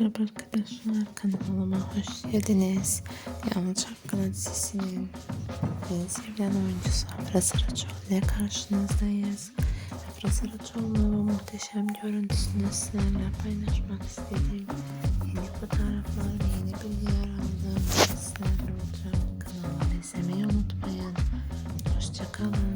Merhaba arkadaşlar kanalıma hoş geldiniz. Yağmur Çapkın dizisinin en sevilen oyuncusu Afra Saraçoğlu ile karşınızdayız. Afra Saraçoğlu bu muhteşem görüntüsünü sizlerle paylaşmak istediğim yeni fotoğraflar ve yeni bilgiler aldığım sizlerle olacağım. Kanalıma izlemeyi unutmayın. Hoşçakalın.